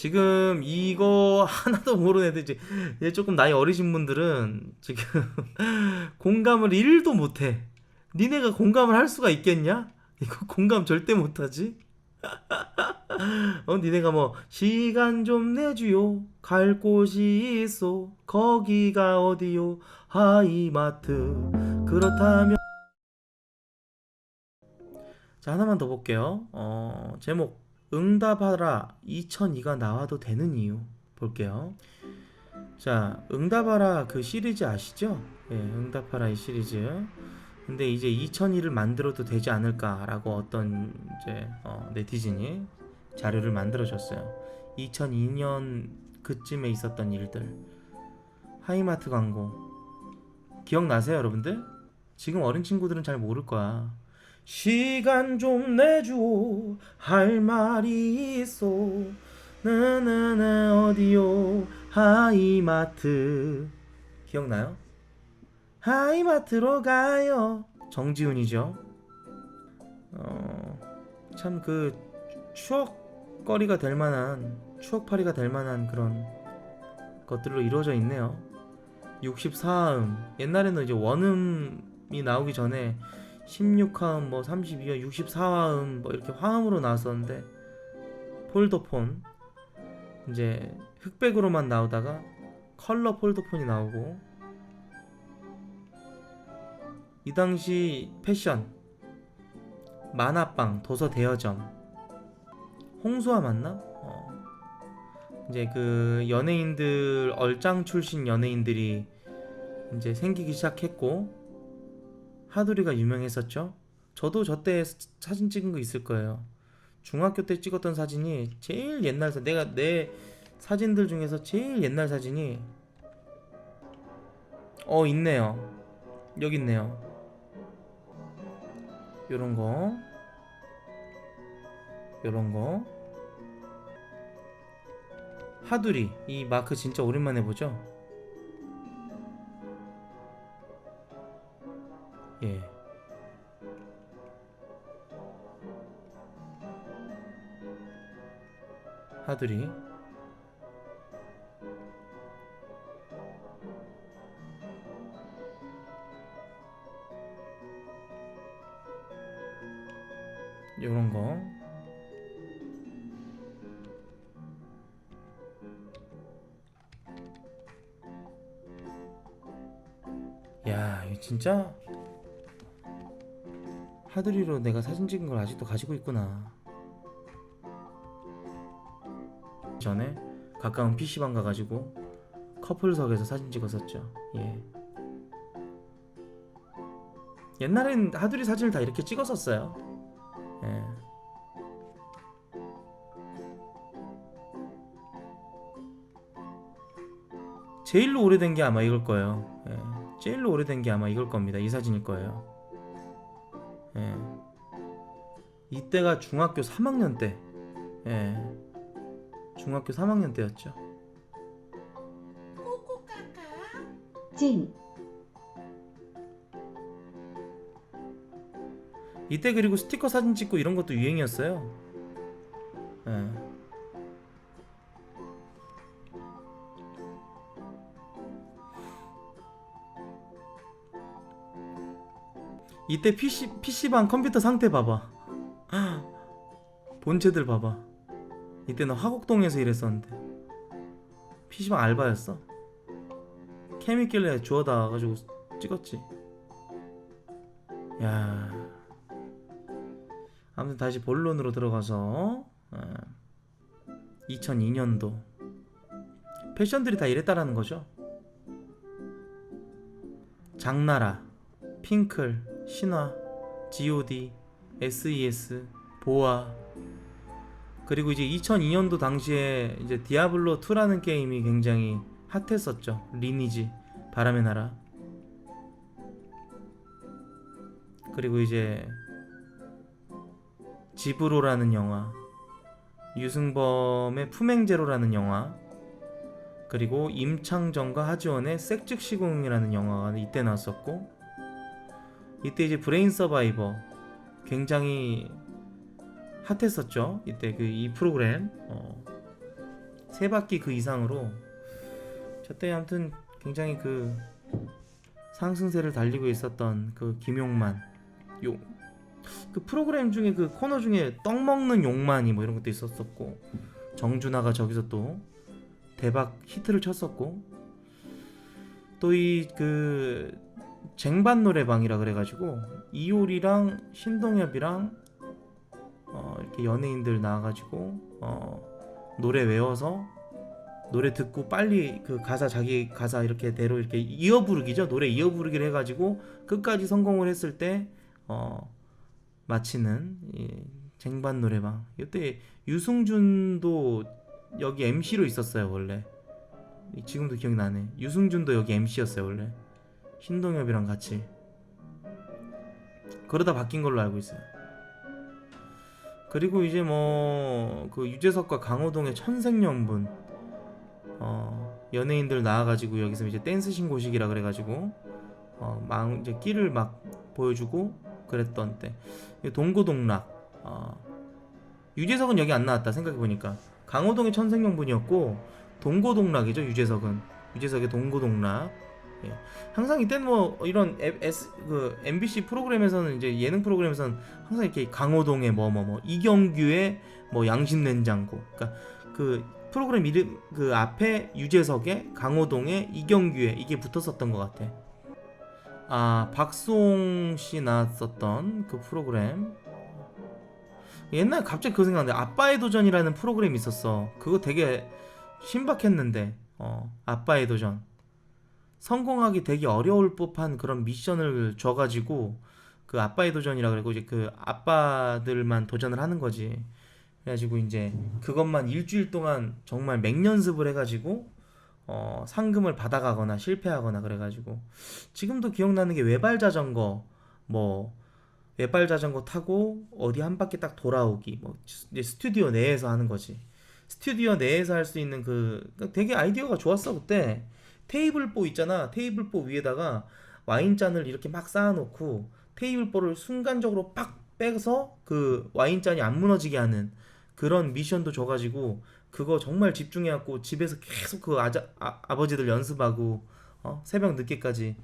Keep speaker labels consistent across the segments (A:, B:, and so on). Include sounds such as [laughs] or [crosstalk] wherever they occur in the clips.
A: 지금 이거 [laughs] 하나도 모르는 애들 이제 조금 나이 어리신 분들은 지금 [laughs] 공감을 1도 못해. 니네가 공감을 할 수가 있겠냐? 이거 [laughs] 공감 절대 못하지. 어, 니네가 뭐 시간 좀 내주요. 갈 곳이 있어. 거기가 어디요? 하이마트. 그렇다면 자, 하나만 더 볼게요. 어, 제목 응답하라 2002가 나와도 되는 이유 볼게요. 자, 응답하라 그 시리즈 아시죠? 예, 응답하라 이 시리즈. 근데 이제 2002를 만들어도 되지 않을까라고 어떤 이제 어, 네티즌이 자료를 만들어 줬어요. 2002년 그쯤에 있었던 일들. 하이마트 광고. 기억나세요, 여러분들? 지금 어린 친구들은 잘 모를 거야. 시간 좀 내줘. 할 말이 있어. 나나나 어디요? 하이마트. 기억나요? 하이마트로 가요. 정지훈이죠. 어, 참 그 추억거리가 될 만한 추억팔이가 될 만한 그런 것들로 이루어져 있네요. 64음. 옛날에는 이제 원음이 나오기 전에 16화음, 뭐 32화, 64화음 뭐 이렇게 화음으로 나왔었는데 폴더폰 이제 흑백으로만 나오다가 컬러 폴더폰이 나오고 이 당시 패션 만화방, 도서 대여점 홍수아 맞나? 어. 이제 그 연예인들 얼짱 출신 연예인들이 이제 생기기 시작했고 하두리가 유명했었죠. 저도 저때 사진 찍은 거 있을 거예요. 중학교 때 찍었던 사진이 제일 옛날 사 내가 내 사진들 중에서 제일 옛날 사진이 어 있네요. 여기 있네요. 요런 거. 요런 거. 하두리 이 마크 진짜 오랜만에 보죠? 예. 하두리. 요런 거. 야, 이거 진짜 하드리로 내가 사진 찍은 걸 아직도 가지고 있구나. 전에 가까운 PC방 가가지고 커플석에서 사진 찍었었죠. 예. 옛날엔 하드리 사진을 다 이렇게 찍었었어요. 예. 제일로 오래된 게 아마 이걸 거예요. 예. 제일로 오래된 게 아마 이걸 겁니다. 이 사진일 거예요. 예. 이때가 중학교 3학년 때. 예. 중학교 3학년 때였죠.
B: 찐,
A: 이때 그리고 스티커 사진 찍고 이런 것도 유행이었어요. 예. 이때 PC PC방 컴퓨터 상태 봐봐. [gasps] 본체들 봐봐. 이때 는 화곡동에서 일했었는데 PC방 알바였어. 캠 있길래 주워다 가지고 찍었지. 야. 아무튼 다시 본론으로 들어가서 어, 2002년도 패션들이 다 이랬다라는 거죠. 장나라, 핑클, 신화, G.O.D, S.E.S, 보아 그리고 이제 2002년도 당시에 이제 디아블로 2라는 게임이 굉장히 핫했었죠. 리니지, 바람의 나라. 그리고 이제 지브로라는 영화, 유승범의 품행제로라는 영화, 그리고 임창정과 하지원의 색즉시공이라는 영화가 이때 나왔었고, 이때 이제 브레인 서바이버 굉장히 핫했었죠. 이때 그 이 프로그램 어, 세 바퀴 그 이상으로 저때 아무튼 굉장히 그 상승세를 달리고 있었던 그 김용만 요 그 프로그램 중에 그 코너 중에 떡 먹는 용만이 뭐 이런 것도 있었었고 정준하가 저기서 또 대박 히트를 쳤었고 또 이 그 쟁반 노래방이라 그래가지고 이효리랑 신동엽이랑 어 이렇게 연예인들 나와가지고 어 노래 외워서 노래 듣고 빨리 그 가사 자기 가사 이렇게 대로 이렇게 이어 부르기죠. 노래 이어 부르기를 해가지고 끝까지 성공을 했을 때 어 마치는 이 쟁반 노래방. 이때 유승준도 여기 MC로 있었어요 원래. 이- 지금도 기억나네. 유승준도 여기 MC였어요 원래 신동엽이랑 같이. 그러다 바뀐 걸로 알고 있어요. 그리고 이제 뭐 그 유재석과 강호동의 천생연분. 어 연예인들 나와가지고 여기서 이제 댄스 신고식이라 그래가지고 어막 이제 끼를 막 보여주고 그랬던 때. 동고동락. 어 유재석은 여기 안 나왔다 생각해 보니까. 강호동의 천생연분이었고 동고동락이죠 유재석은. 유재석의 동고동락 예. 항상 이때는 뭐 이런 에- S, 그 MBC 프로그램에서는 이제 예능 프로그램에서는 항상 이렇게 강호동의 뭐 뭐 뭐 이경규의 뭐 양심 냉장고 그러니까 그 프로그램 이름 그 앞에 유재석의 강호동의 이경규의 이게 붙었었던 것 같아. 아 박송 씨 나왔었던 그 프로그램 옛날 갑자기 그 생각나는데 아빠의 도전이라는 프로그램이 있었어. 그거 되게 신박했는데 어 아빠의 도전 성공하기 되게 어려울 법한 그런 미션을 줘가지고 그 아빠의 도전이라 그러고 이제 그 아빠들만 도전을 하는 거지. 그래가지고 이제 그것만 일주일 동안 정말 맹연습을 해가지고 어 상금을 받아가거나 실패하거나 그래가지고. 지금도 기억나는 게 외발 자전거 뭐 외발 자전거 타고 어디 한 바퀴 딱 돌아오기 뭐 스튜디오 내에서 하는 거지. 스튜디오 내에서 할 수 있는 그 되게 아이디어가 좋았어 그때 테이블보 있잖아. 테이블보 위에다가 와인잔을 이렇게 막 쌓아놓고 테이블보를 순간적으로 빡 빼서 그 와인잔이 안 무너지게 하는 그런 미션도 줘가지고 그거 정말 집중해갖고 집에서 계속 그 아자, 아, 아버지들 연습하고 어? 새벽 늦게까지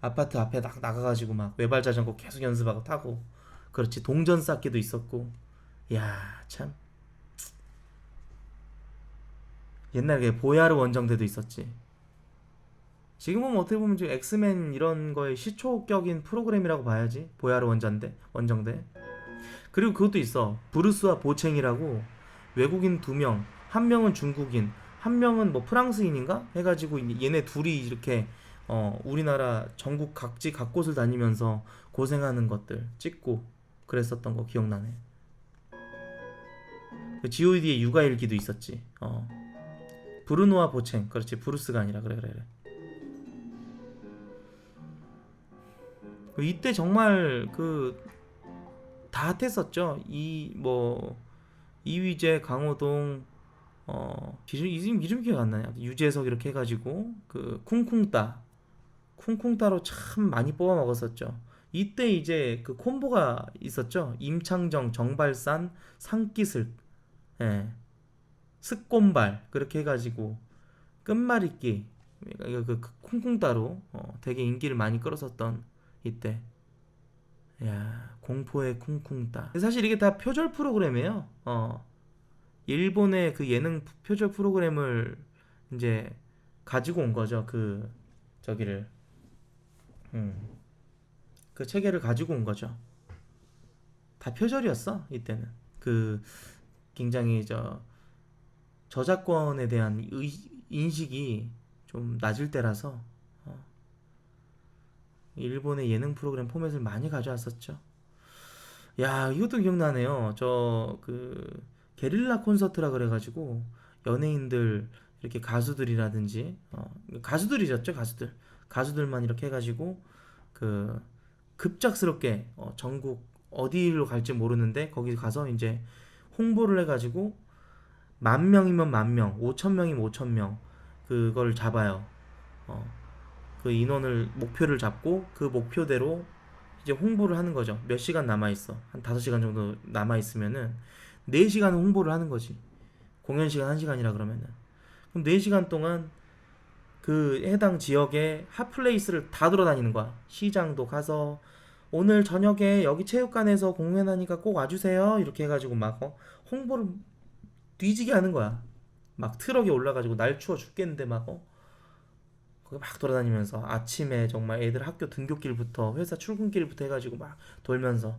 A: 아파트 앞에 딱 나가가지고 막 외발 자전거 계속 연습하고 타고 그렇지. 동전 쌓기도 있었고. 야참. 옛날에 보야르 원정대도 있었지 지금은 뭐 어떻게 보면 지금 엑스맨 이런 거의 시초격인 프로그램이라고 봐야지. 보야르 원정대 원정대. 그리고 그것도 있어. 브루스와 보챙이라고 외국인 두 명 한 명은 중국인 한 명은 뭐 프랑스인인가? 해가지고 얘네 둘이 이렇게 어 우리나라 전국 각지 각 곳을 다니면서 고생하는 것들 찍고 그랬었던 거 기억나네. 그 G.O.D의 육아일기도 있었지. 어. 브루노와 보챙. 그렇지. 브루스가 아니라. 그래 그래 그래 이때 정말 그다 핫했었죠. 이 뭐 이휘재, 강호동, 어 이름 이름 이름 기억 안 나냐. 유재석 이렇게 해가지고 그 쿵쿵따, 쿵쿵따로 참 많이 뽑아 먹었었죠. 이때 이제 그 콤보가 있었죠. 임창정, 정발산, 상기슬, 예, 습곤발 그렇게 해가지고 끝말잇기 그, 그, 그 쿵쿵따로 어, 되게 인기를 많이 끌었었던 이때. 야 공포의 쿵쿵따. 사실 이게 다 표절 프로그램이에요. 어. 일본의 그 예능 표절 프로그램을 이제 가지고 온 거죠 그 저기를. 음그 체계를 가지고 온 거죠. 다 표절이었어 이때는. 그 굉장히 저 저작권에 대한 의, 인식이 좀 낮을 때라서 어, 일본의 예능 프로그램 포맷을 많이 가져왔었죠. 야, 이것도 기억나네요. 저 그 게릴라 콘서트라 그래가지고 연예인들 이렇게 가수들이라든지 어, 가수들이셨죠, 가수들. 가수들만 이렇게 해가지고 그 급작스럽게 어, 전국 어디로 갈지 모르는데 거기 가서 이제 홍보를 해가지고 만 명이면 만 명, 오천 명이면 오천 명 그걸 잡아요. 어, 그 인원을 목표를 잡고 그 목표대로 이제 홍보를 하는 거죠. 몇 시간 남아 있어. 한 5시간 정도 남아 있으면은 4시간 홍보를 하는 거지. 공연 시간 1시간이라 그러면은 그럼 4시간 동안 그 해당 지역의 핫플레이스를 다 돌아다니는 거야. 시장도 가서 오늘 저녁에 여기 체육관에서 공연하니까 꼭 와주세요. 이렇게 해가지고 막 어, 홍보를 뒤지게 하는 거야. 막 트럭에 올라가지고 날 추워 죽겠는데 막 어? 거기 막 돌아다니면서 아침에 정말 애들 학교 등교길부터 회사 출근길부터 해가지고 막 돌면서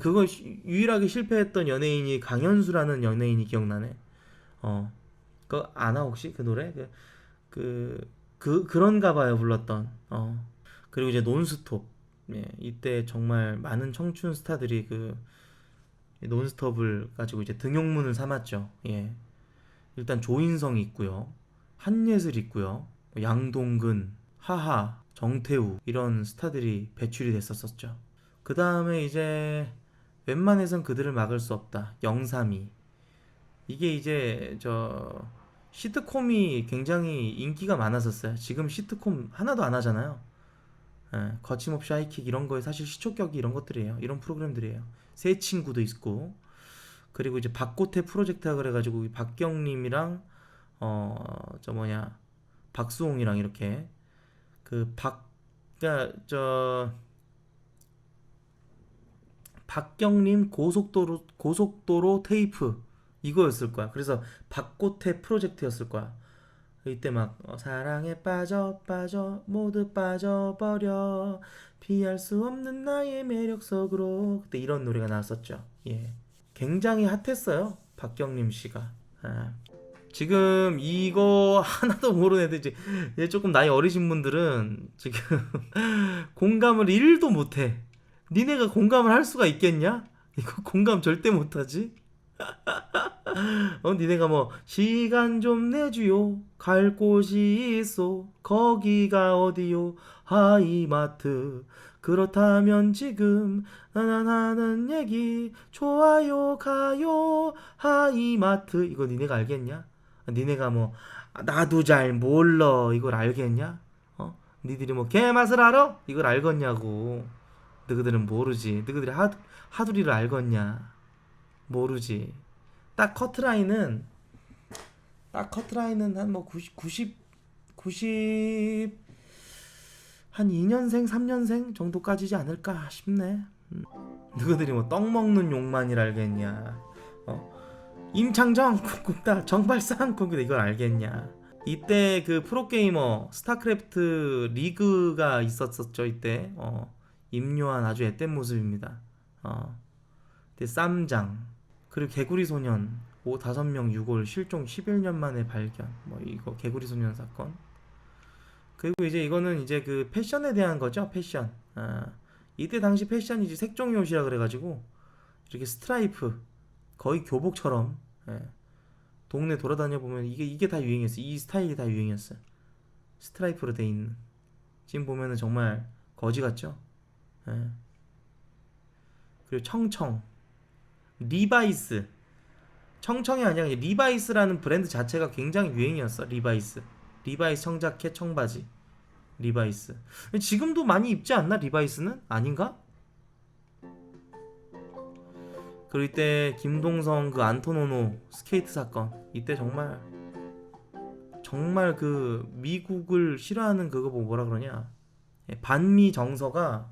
A: 그거 시- 유일하게 실패했던 연예인이 강현수라는 연예인이 기억나네. 어, 그거 아나 혹시 그 노래? 그, 그, 그 그런가 봐요 불렀던. 어, 그리고 이제 논스톱. 예, 이때 정말 많은 청춘 스타들이 그 논스톱을 가지고 이제 등용문을 삼았죠. 예, 일단 조인성이 있고요, 한예슬 있고요, 양동근, 하하, 정태우 이런 스타들이 배출이 됐었었죠. 그 다음에 이제 웬만해선 그들을 막을 수 없다. 영삼이. 이게 이제 저 시트콤이 굉장히 인기가 많았었어요. 지금 시트콤 하나도 안 하잖아요. 예, 거침없이 하이킥 이런 거에 사실 시초격이 이런 것들이에요. 이런 프로그램들이에요. 새 친구도 있고 그리고 이제 박고태 프로젝트가 그래가지고 이 박경림이랑 어 저 뭐냐 박수홍이랑 이렇게 그 박 그러니까 저 박경림 고속도로 고속도로 테이프 이거였을 거야. 그래서 박고태 프로젝트였을 거야. 이때 막 어, 사랑에 빠져 빠져 모두 빠져 버려 피할 수 없는 나의 매력 속으로 그때 이런 노래가 나왔었죠. 예, 굉장히 핫했어요. 박경림 씨가. 아. 지금 이거 하나도 모르는 애들 이제 조금 나이 어리신 분들은 지금 [laughs] 공감을 1도 못해. 니네가 공감을 할 수가 있겠냐? 이거 공감 절대 못하지. [laughs] 어, 니네가 뭐 시간 좀 내주요. 갈 곳이 있어. 거기가 어디요? 하이마트. 그렇다면 지금 나나나는 얘기 좋아요 가요 하이마트 이거 니네가 알겠냐? 니네가 뭐 아, 나도 잘 몰라 이걸 알겠냐? 어? 니들이 뭐 개맛을 알아? 이걸 알겠냐고 너희들은 모르지 너희들이 하, 하두리를 알겠냐 모르지 딱 커트라인은 딱 커트라인은 한 뭐 90, 90 90 한 2년생 3년생 정도까지지 않을까 싶네 음. 너희들이 뭐 떡 먹는 욕만이라 알겠냐 어? 임창정 쿵쿵따 정발상 쿵쿵따 이걸 알겠냐. 이때 그 프로게이머 스타크래프트 리그가 있었었죠 이때. 어, 임요한 아주 앳된 모습입니다. 어. 그때 쌈장 그리고 개구리 소년 오 다섯 명 6월 실종 11년 만에 발견. 뭐 이거 개구리 소년 사건. 그리고 이제 이거는 이제 그 패션에 대한 거죠 패션. 아, 이때 당시 패션이 이제 색종이 옷이라 그래가지고 이렇게 스트라이프 거의 교복처럼 예. 동네 돌아다녀 보면 이게 이게 다 유행했어 이 스타일이 다 유행이었어 스트라이프로 돼 있는. 지금 보면은 정말 거지 같죠? 예. 그리고 청청. 리바이스. 청청이 아니라 리바이스라는 브랜드 자체가 굉장히 유행이었어 리바이스. 리바이스 청자켓 청바지. 리바이스. 지금도 많이 입지 않나 리바이스는? 아닌가? 그리고 이때 김동성 그 안토노노 스케이트 사건 이때 정말 정말 그 미국을 싫어하는 그거 뭐 뭐라 그러냐 예, 반미 정서가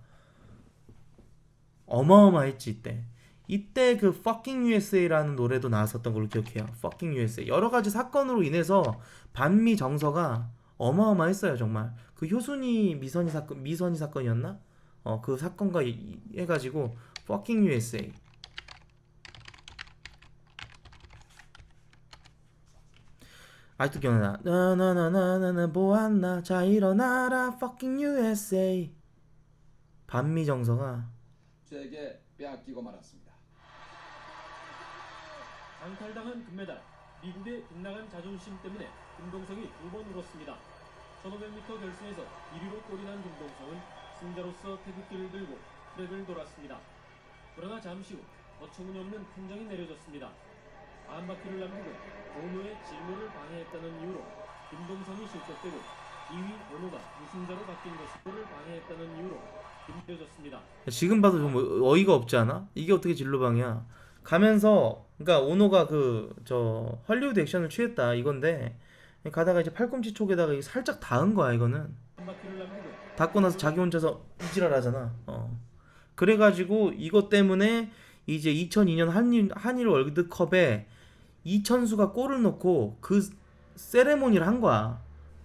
A: 어마어마했지 이때 이때 그 Fucking USA라는 노래도 나왔었던 걸로 기억해요. Fucking USA. 여러 가지 사건으로 인해서 반미 정서가 어마어마했어요, 정말. 그 효순이 미선이 사건 미선이 사건이었나? 어, 그 사건과 이- 해가지고 Fucking USA. 아직도 기억나. 나나나나나나 보았나? 자 일어나라 Fucking USA. 반미 정서가
C: 제게 빼앗기고 말았습니다.
D: 강탈당한 금메달, 미국의 빗나간 자존심 때문에 김동성이 두 번 울었습니다. 1500m 결승에서 1위로 골이 난 김동성은 승자로서 태극기를 들고 트랙을 돌았습니다. 그러나 잠시 후 어처구니없는 판정이 내려졌습니다. 한 바퀴를 남기고 번호의 진로를 방해했다는 이유로 김동성이 실격되고 2위 번호가 우승자로 바뀐 것을 방해했다는 이유로 김대졌습니다.
A: 지금 봐도 좀 어이가 없지 않아? 이게 어떻게 진로방이야? 가면서 그러니까 오노가 그 저 헐리우드 액션을 취했다 이건데 가다가 이제 팔꿈치 쪽에다가 살짝 닿은 거야 이거는 닿고 나서 자기 혼자서 이지랄하잖아. 어. 그래가지고 이것 때문에 이제 2002년 한일 한일 월드컵에 이천수가 골을 넣고 그 세레모니를 한 거야.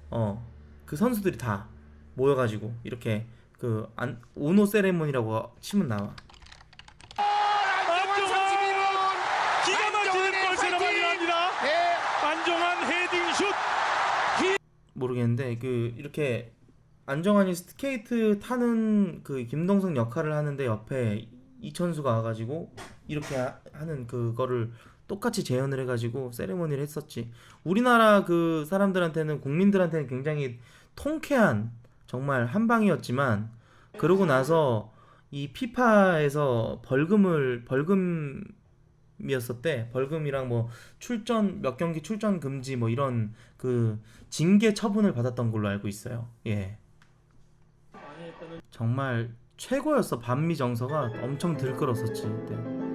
A: 어. 그 선수들이 다 모여가지고 이렇게 그 안, 오노 세레모니라고 치면 나와.
E: 슛.
A: 모르겠는데 그 이렇게 안정환이 스케이트 타는 그 김동성 역할을 하는데 옆에 이천수가 와가지고 이렇게 하- 하는 그거를 똑같이 재현을 해가지고 세레모니를 했었지. 우리나라 그 사람들한테는 국민들한테는 굉장히 통쾌한 정말 한 방이었지만 그러고 나서 이 피파에서 벌금을 벌금 이었었대. 벌금이랑 뭐 출전 몇 경기 출전 금지 뭐 이런 그 징계 처분을 받았던 걸로 알고 있어요. 예. 정말 최고였어. 반미 정서가 엄청 들끓었었지. 그때.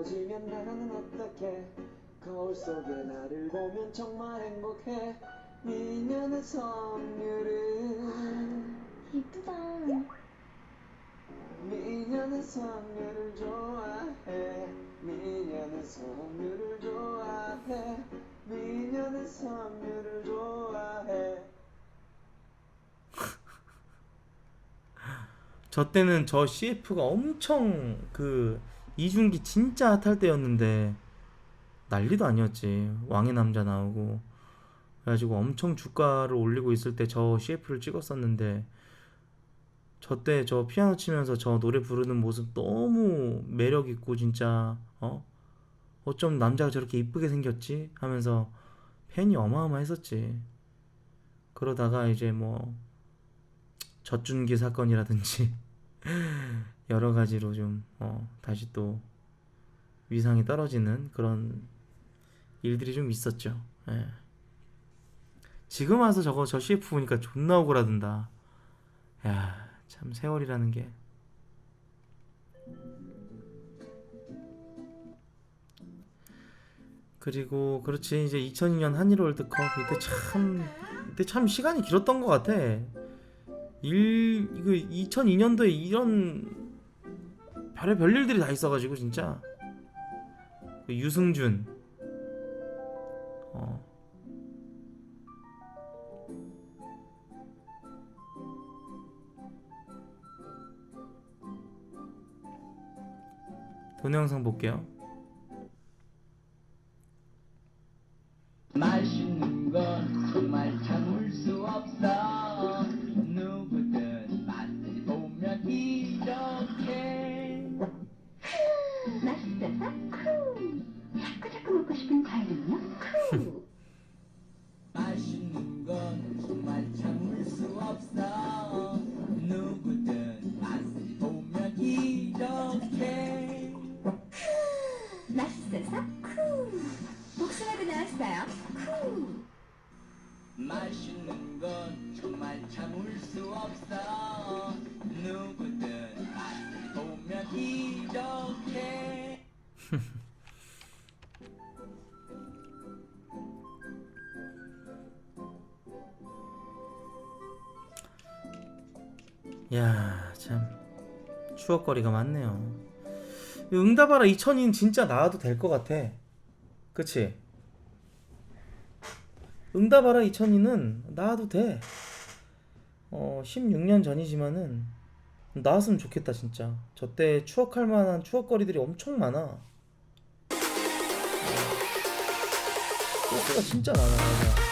F: 예뻐지면 나는 어떡해? 거울 속에 나를 보면 정말 행복해. 미녀는 성녀를.
B: 이쁘다.
F: 미녀는 성녀를 좋아해. 미녀는 성녀를 좋아해. 미녀는 성녀를 좋아해. [laughs]
A: 저 때는 저 CF가 엄청 그 이중기 진짜 핫할 때였는데 난리도 아니었지. 왕의 남자 나오고 그래가지고 엄청 주가를 올리고 있을 때 저 CF를 찍었었는데 저때 저 피아노 치면서 저 노래 부르는 모습 너무 매력 있고 진짜 어 어쩜 남자가 저렇게 이쁘게 생겼지 하면서 팬이 어마어마했었지. 그러다가 이제 뭐 젖준기 사건이라든지 [laughs] 여러 가지로 좀 어, 다시 또 위상이 떨어지는 그런 일들이 좀 있었죠. 예. 지금 와서 저거 저 CF 보니까 존나 오그라든다. 야, 참 세월이라는 게. 그리고 그렇지 이제 2002년 한일 월드컵 이때 참 이때 참 시간이 길었던 것 같아. 일 이거 2002년도에 이런 별의 별일들이 다 있어가지고 진짜. 그 유승준. 어. 동영상 볼게요.
G: 이렇
A: 추억거리가 많네요. 이 응답하라 2000인 진짜 나와도 될 것 같아. 그치? 응답하라 2002는 나와도 돼. 어, 16년 전이지만은 나왔으면 좋겠다 진짜. 저 때 추억할 만한 추억거리들이 엄청 많아. 어, 소스가 진짜 많아. 맞아.